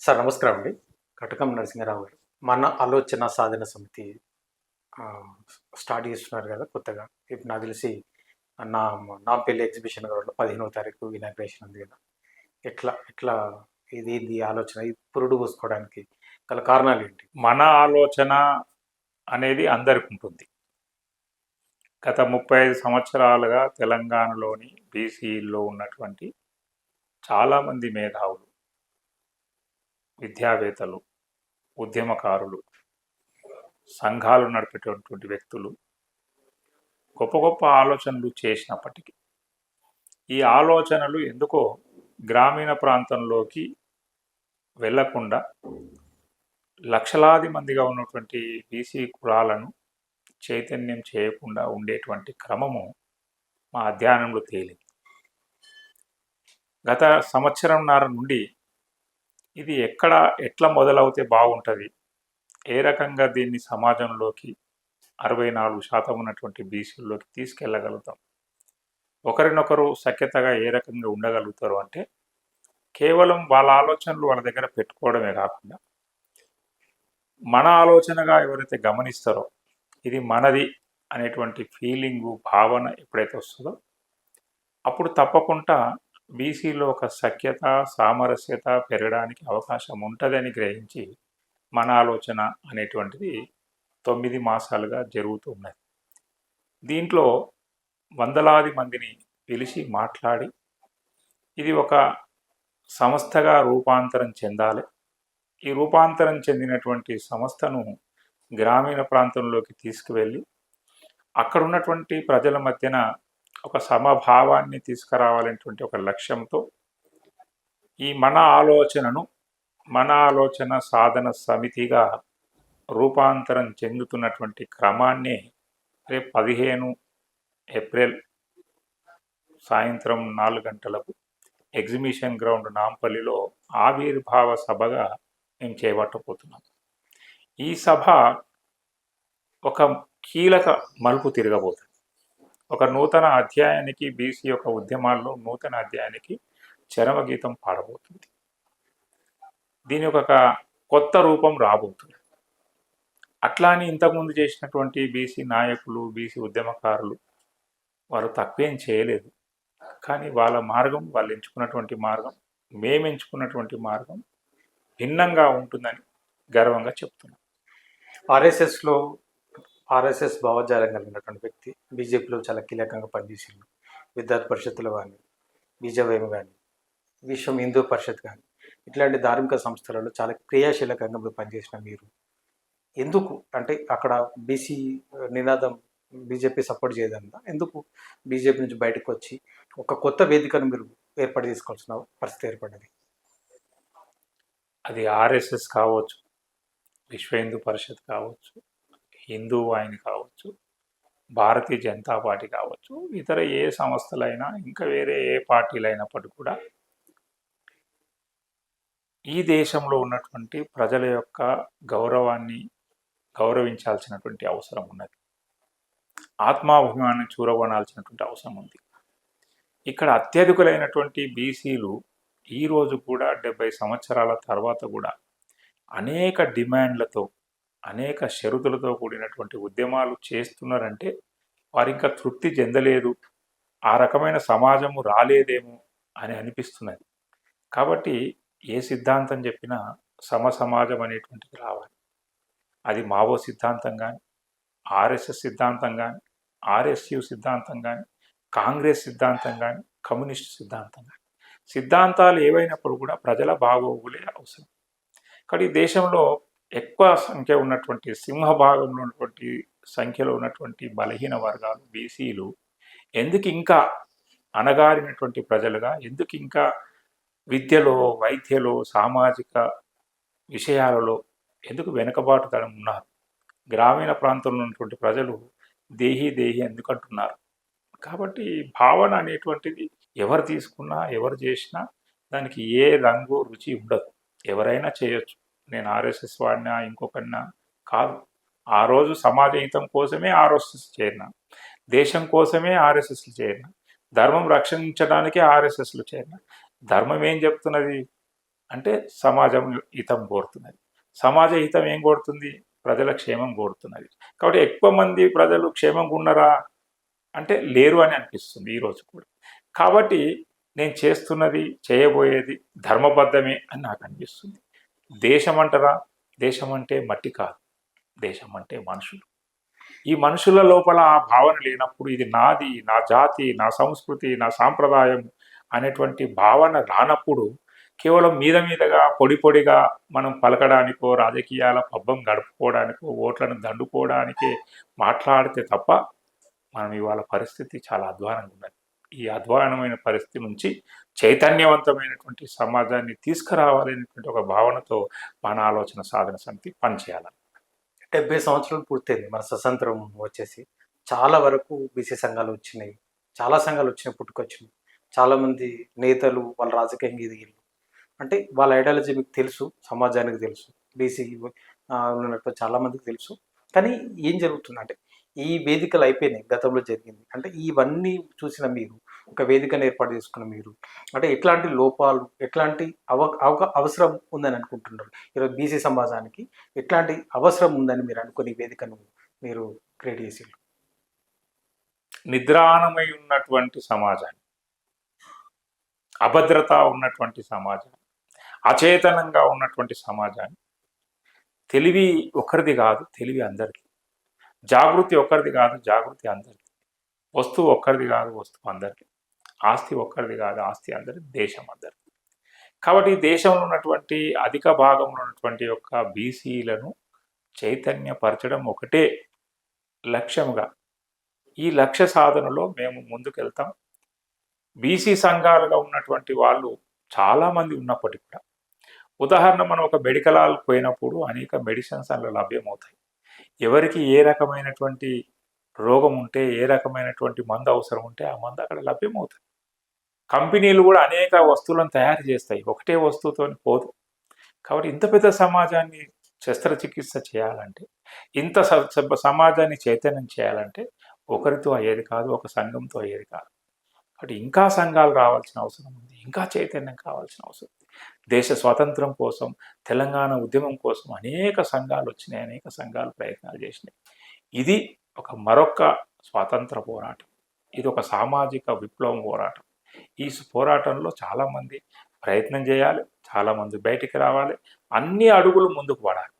Sir నమస్కారం అండి. కటకం నరసింహరావు గారు. మన ఆలోచన సాధన సమితి స్టార్ట్ చేస్తున్నారు కదా కొత్తగా. ఇప్పుడు నాకు తెలిసి నా నా పెళ్ళి ఎగ్జిబిషన్ గ్రౌండ్లో పదిహేనవ తారీఖు ఇనాగ్రేషన్ ఉంది కదా. ఎట్లా ఎట్లా ఇది ఇది ఆలోచన? ఇది పురుడు పోసుకోవడానికి గల కారణాలు ఏంటి? మన ఆలోచన అనేది అందరికి ఉంటుంది. గత ముప్పై ఐదు సంవత్సరాలుగా తెలంగాణలోని బీసీలో ఉన్నటువంటి చాలామంది మేధావులు విద్యావేత్తలు ఉద్యమకారులు సంఘాలు నడిపేటటువంటి వ్యక్తులు గొప్ప గొప్ప ఆలోచనలు చేసినప్పటికీ ఈ ఆలోచనలు ఎందుకో గ్రామీణ ప్రాంతంలోకి వెళ్ళకుండా లక్షలాది మందిగా ఉన్నటువంటి బీసీ కులాలను చైతన్యం చేయకుండా ఉండేటువంటి క్రమము మా అధ్యయనంలో తేలింది. గత సంవత్సరంన్నర నుండి ఇది ఎక్కడ ఎట్లా మొదలవుతే బాగుంటుంది? ఏ రకంగా దీన్ని సమాజంలోకి అరవై నాలుగు శాతం ఉన్నటువంటి బీసీల్లోకి తీసుకెళ్ళగలుగుతాం? ఒకరినొకరు సఖ్యతగా ఏ రకంగా ఉండగలుగుతారు అంటే కేవలం వాళ్ళ ఆలోచనలు వాళ్ళ దగ్గర పెట్టుకోవడమే కాకుండా మన ఆలోచనగా ఎవరైతే గమనిస్తారో ఇది మనది అనేటువంటి ఫీలింగు భావన ఎప్పుడైతే వస్తుందో అప్పుడు తప్పకుండా బీసీలో ఒక సఖ్యత సామరస్యత పెరగడానికి అవకాశం ఉంటుందని గ్రహించి మన ఆలోచన అనేటువంటిది తొమ్మిది మాసాలుగా జరుగుతున్నది దీంట్లో వందలాది మందిని పిలిచి మాట్లాడి ఇది ఒక సంస్థగా రూపాంతరం చెందాలి. ఈ రూపాంతరం చెందినటువంటి సంస్థను గ్రామీణ ప్రాంతంలోకి తీసుకువెళ్ళి అక్కడున్నటువంటి ప్రజల మధ్యన ఒక సమభావాన్ని తీసుకురావాలనేటువంటి ఒక లక్ష్యంతో ఈ మన ఆలోచనను మన ఆలోచన సాధన సమితిగా రూపాంతరం చెందుతున్నటువంటి క్రమాన్ని రేపు పదిహేను ఏప్రిల్ సాయంత్రం నాలుగు గంటలకు ఎగ్జిబిషన్ గ్రౌండ్ నాంపల్లిలో ఆవిర్భావ సభగా మేము చేపట్టబోతున్నాం. ఈ సభ ఒక కీలక మలుపు తిరగబోతుంది. ఒక నూతన అధ్యాయానికి బీసీ యొక్క ఉద్యమాల్లో నూతన అధ్యాయానికి చరమగీతం పాడబోతుంది. దీని ఒక కొత్త రూపం రాబోతుంది. అట్లా అని ఇంతకుముందు చేసినటువంటి బీసీ నాయకులు బీసీ ఉద్యమకారులు వారు తక్కువేం చేయలేదు. కానీ వాళ్ళ మార్గం వాళ్ళు ఎంచుకున్నటువంటి మార్గం మేము ఎంచుకున్నటువంటి మార్గం భిన్నంగా ఉంటుందని గర్వంగా చెప్తున్నాం ఆర్ఎస్ఎస్లో ఆర్ఎస్ఎస్ భావజాలం కలిగినటువంటి వ్యక్తి. బీజేపీలో చాలా కీలకంగా పనిచేసిండు. విద్యార్థి పరిషత్తులు కానీ బీజేవైఎం కానీ విశ్వం హిందూ పరిషత్ కానీ ఇట్లాంటి ధార్మిక సంస్థలలో చాలా క్రియాశీలకంగా మీరు పనిచేసిన మీరు. ఎందుకు? అంటే అక్కడ బీసీ నినాదం బీజేపీ సపోర్ట్ చేయదంతా ఎందుకు బీజేపీ నుంచి బయటకు వచ్చి ఒక కొత్త వేదికను మీరు ఏర్పాటు చేసుకోవాల్సిన పరిస్థితి ఏర్పడింది అది ఆర్ఎస్ఎస్ కావచ్చు విశ్వ హిందూ పరిషత్ కావచ్చు హిందూ వాహిని కావచ్చు భారతీయ జనతా పార్టీ కావచ్చు ఇతర ఏ సంస్థలైనా ఇంకా వేరే ఏ పార్టీలు అయినప్పటికీ కూడా ఈ దేశంలో ఉన్నటువంటి ప్రజల యొక్క గౌరవాన్ని గౌరవించాల్సినటువంటి అవసరం ఉన్నది. ఆత్మాభిమాన్ని చూరగొనాల్సినటువంటి అవసరం ఉంది. ఇక్కడ అత్యధికులైనటువంటి బీసీలు ఈరోజు కూడా డెబ్బై సంవత్సరాల తర్వాత కూడా అనేక డిమాండ్లతో అనేక షరతులతో కూడినటువంటి ఉద్యమాలు చేస్తున్నారంటే వారు ఇంకా తృప్తి చెందలేదు ఆ రకమైన సమాజము రాలేదేమో అని అనిపిస్తున్నది. కాబట్టి ఏ సిద్ధాంతం చెప్పినా సమ సమాజం అనేటువంటిది రావాలి. అది మావో సిద్ధాంతం కానీ ఆర్ఎస్ఎస్ సిద్ధాంతం కానీ ఆర్ఎస్యు సిద్ధాంతం కానీ కాంగ్రెస్ సిద్ధాంతం కానీ కమ్యూనిస్ట్ సిద్ధాంతం కానీ సిద్ధాంతాలు ఏవైనప్పుడు కూడా ప్రజల బాగోగులే అవసరం. కానీ దేశంలో ఎక్కువ సంఖ్య ఉన్నటువంటి సింహభాగంలో ఉన్నటువంటి సంఖ్యలో ఉన్నటువంటి బలహీన వర్గాలు బీసీలు ఎందుకు ఇంకా అణగారినటువంటి ప్రజలుగా ఎందుకు ఇంకా విద్యలో వైద్యలో సామాజిక విషయాలలో ఎందుకు వెనుకబాటుతనం ఉన్నారు? గ్రామీణ ప్రాంతంలో ఉన్నటువంటి ప్రజలు దేహి దేహి ఎందుకంటున్నారు? కాబట్టి భావన అనేటువంటిది ఎవరు తీసుకున్నా ఎవరు చేసినా దానికి ఏ రంగు రుచి ఉండదు. ఎవరైనా చేయొచ్చు. నేను ఆర్ఎస్ఎస్ వాడినా ఇంకొకన్నా కాదు. ఆ రోజు సమాజ హితం కోసమే ఆర్ఎస్ఎస్ చేరిన. దేశం కోసమే ఆర్ఎస్ఎస్లు చేరిన. ధర్మం రక్షించడానికే ఆర్ఎస్ఎస్లు చేరిన. ధర్మం ఏం చెప్తున్నది? అంటే సమాజం హితం కోరుతున్నది. సమాజ హితం ఏం కోరుతుంది? ప్రజల క్షేమం కోరుతున్నది. కాబట్టి ఎక్కువ మంది ప్రజలు క్షేమంగా ఉన్నారా? అంటే లేరు అని అనిపిస్తుంది ఈరోజు కూడా. కాబట్టి నేను చేస్తున్నది చేయబోయేది ధర్మబద్ధమే అని నాకు అనిపిస్తుంది. దేశం అంటారా దేశం అంటే మట్టి కాదు. దేశం అంటే మనుషులు. ఈ మనుషుల లోపల ఆ భావన లేనప్పుడు ఇది నాది నా జాతి నా సంస్కృతి నా సాంప్రదాయం అనేటువంటి భావన రానప్పుడు కేవలం మీద మీదగా పొడి పొడిగా మనం పలకడానికో రాజకీయాల పబ్బం గడుపుకోవడానికో ఓట్లను దండుకోవడానికే మాట్లాడితే తప్ప మనం ఇవాళ పరిస్థితి చాలా అధ్వానంగా ఉన్నది. ఈ అధ్వానమైన పరిస్థితి నుంచి చైతన్యవంతమైనటువంటి సమాజాన్ని తీసుకురావాలనేటువంటి ఒక భావనతో మన ఆలోచన సాధన సమితి పనిచేయాలని డెబ్బై సంవత్సరాలు పూర్తయింది. మన స్వతంత్రం వచ్చేసి చాలా వరకు బీసీ సంఘాలు వచ్చినాయి. చాలా సంఘాలు వచ్చినాయి పుట్టుకొచ్చినాయి. చాలామంది నేతలు వాళ్ళ రాజకీయం ఎదిగిళ్ళు అంటే వాళ్ళ ఐడియాలజీ మీకు తెలుసు సమాజానికి తెలుసు. బీసీ ఉన్నట్టు చాలామందికి తెలుసు. కానీ ఏం జరుగుతుంది అంటే ఈ వేదికలు అయిపోయినాయి గతంలో జరిగింది. అంటే ఇవన్నీ చూసిన మీరు ఒక వేదికను ఏర్పాటు చేసుకున్న మీరు అంటే ఎట్లాంటి లోపాలు ఎట్లాంటి అవ అవక అవసరం ఉందని అనుకుంటున్నారు? ఈరోజు బీసీ సమాజానికి ఎట్లాంటి అవసరం ఉందని మీరు అనుకుని వేదికను మీరు క్రియేట్ చేసి నిద్రాణమై ఉన్నటువంటి సమాజాన్ని అభద్రత ఉన్నటువంటి సమాజాన్ని అచేతనంగా ఉన్నటువంటి సమాజాన్ని తెలివి ఒకరిది కాదు తెలివి అందరిది. జాగృతి ఒకరిది కాదు జాగృతి అందరిది. వస్తువు ఒక్కరిది కాదు వస్తువు అందరిది. ఆస్తి ఒక్కరిది కాదు ఆస్తి అందరిది దేశం అందరిది. కాబట్టి దేశంలో ఉన్నటువంటి అధిక భాగంలో ఉన్నటువంటి యొక్క బీసీలను చైతన్యపరచడం ఒకటే లక్ష్యంగా ఈ లక్ష్య సాధనలో మేము ముందుకెళ్తాం. బీసీ సంఘాలుగా ఉన్నటువంటి వాళ్ళు చాలామంది ఉన్నప్పటికీ కూడా ఉదాహరణ మనం ఒక మెడికల్ పోయినప్పుడు అనేక మెడిసిన్స్ అందులో లభ్యమవుతాయి. ఎవరికి ఏ రకమైనటువంటి రోగం ఉంటే ఏ రకమైనటువంటి మందు అవసరం ఉంటే ఆ మందు అక్కడ లభ్యమవుతుంది. కంపెనీలు కూడా అనేక వస్తువులను తయారు చేస్తాయి. ఒకటే వస్తువుతో పోదు. కాబట్టి ఇంత పెద్ద సమాజాన్ని శస్త్రచికిత్స చేయాలంటే ఇంత సమాజాన్ని చైతన్యం చేయాలంటే ఒకరితో అయ్యేది కాదు ఒక సంఘంతో అయ్యేది కాదు. కాబట్టి ఇంకా సంఘాలు రావాల్సిన అవసరం ఉంది. ఇంకా చైతన్యం కావాల్సిన అవసరం ఉంది. దేశ స్వాతంత్రం కోసం తెలంగాణ ఉద్యమం కోసం అనేక సంఘాలు వచ్చినాయి అనేక సంఘాలు ప్రయత్నాలు చేసినాయి. ఇది ఒక మరొక స్వాతంత్ర పోరాటం. ఇది ఒక సామాజిక విప్లవం పోరాటం. ఈ పోరాటంలో చాలామంది ప్రయత్నం చేయాలి చాలామంది బయటికి రావాలి అన్ని అడుగులు ముందుకు పడాలి.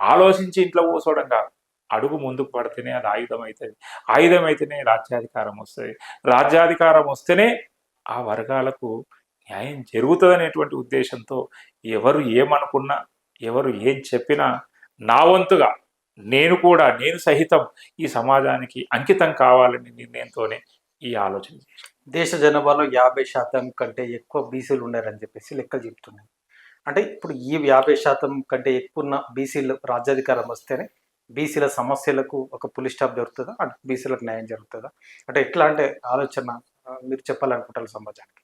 ఆలోచించి ఇంట్లో కూర్చోవడం కాదు. అడుగు ముందుకు పడితేనే అది ఆయుధం అవుతుంది ఆయుధం అయితేనే రాజ్యాధికారం వస్తుంది. రాజ్యాధికారం వస్తేనే ఆ వర్గాలకు న్యాయం జరుగుతుందనేటువంటి ఉద్దేశంతో ఎవరు ఏమనుకున్నా ఎవరు ఏం చెప్పినా నా వంతుగా నేను కూడా నేను సహితం ఈ సమాజానికి అంకితం కావాలని నిర్ణయంతోనే ఈ ఆలోచన దేశ జనాభాలో యాభై శాతం కంటే ఎక్కువ బీసీలు ఉన్నారని చెప్పేసి లెక్కలు చెప్తున్నాయి. అంటే ఇప్పుడు ఈ యాభై శాతం కంటే ఎక్కువ ఉన్న బీసీలు రాజ్యాధికారం వస్తేనే బీసీల సమస్యలకు ఒక పులి స్టాప్ దొరుకుతుందా? అంటే బీసీలకు న్యాయం జరుగుతుందా? అంటే ఎట్లా అంటే ఆలోచన మీరు చెప్పాలనుకుంటారు సమాజానికి?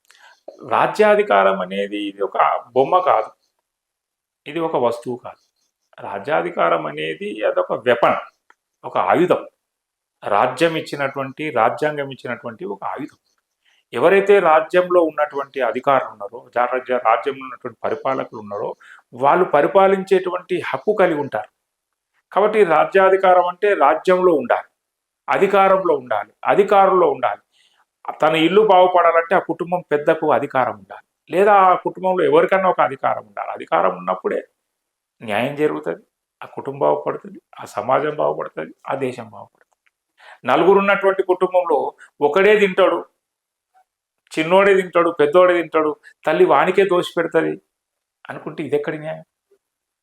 రాజ్యాధికారం అనేది ఇది ఒక బొమ్మ కాదు. ఇది ఒక వస్తువు కాదు. రాజ్యాధికారం అనేది అదొక వెపన్ ఒక ఆయుధం. రాజ్యం ఇచ్చినటువంటి రాజ్యాంగం ఇచ్చినటువంటి ఒక ఆయుధం. ఎవరైతే రాజ్యంలో ఉన్నటువంటి అధికారులు ఉన్నారో రాజ్య- రాజ్యంలో ఉన్నటువంటి పరిపాలకులు ఉన్నారో వాళ్ళు పరిపాలించేటువంటి హక్కు కలిగి ఉంటారు. కాబట్టి రాజ్యాధికారం అంటే రాజ్యంలో ఉండాలి అధికారంలో ఉండాలి అధికారంలో ఉండాలి. తన ఇల్లు బాగుపడాలంటే ఆ కుటుంబం పెద్దకు అధికారం ఉండాలి. లేదా ఆ కుటుంబంలో ఎవరికన్నా ఒక అధికారం ఉండాలి. అధికారం ఉన్నప్పుడే న్యాయం జరుగుతుంది ఆ కుటుంబం బాగుపడుతుంది ఆ సమాజం బాగుపడుతుంది ఆ దేశం బాగుపడుతుంది. నలుగురు ఉన్నటువంటి కుటుంబంలో ఒకడే తింటాడు చిన్నోడే తింటాడు పెద్దోడే తింటాడు తల్లి వానికే దోషి పెడుతుంది అనుకుంటే ఇది ఎక్కడి న్యాయం?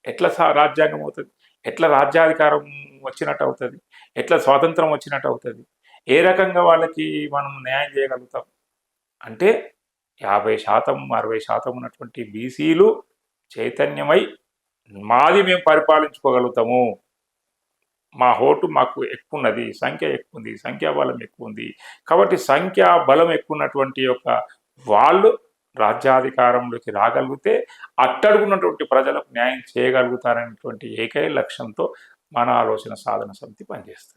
ఎట్లా రాజ్యాంగం అవుతుంది? ఎట్లా రాజ్యాధికారం వచ్చినట్టు అవుతుంది? ఎట్లా స్వాతంత్రం వచ్చినట్టు అవుతుంది? ఏ రకంగా వాళ్ళకి మనం న్యాయం చేయగలుగుతాం? అంటే యాభై శాతం అరవై శాతం ఉన్నటువంటి బీసీలు చైతన్యమై మాది మేము పరిపాలించుకోగలుగుతాము. మా ఓటు మాకు ఎక్కువ ఉన్నది సంఖ్య ఎక్కువ ఉంది సంఖ్యాబలం ఎక్కువ ఉంది కాబట్టి సంఖ్యా బలం ఎక్కువ ఉన్నటువంటి యొక్క వాళ్ళు రాజ్యాధికారంలోకి రాగలిగితే అట్టడుగున్నటువంటి ప్రజలకు న్యాయం చేయగలుగుతారనేటువంటి ఏకైక లక్ష్యంతో మన ఆలోచన సాధన సమితి పనిచేస్తుంది.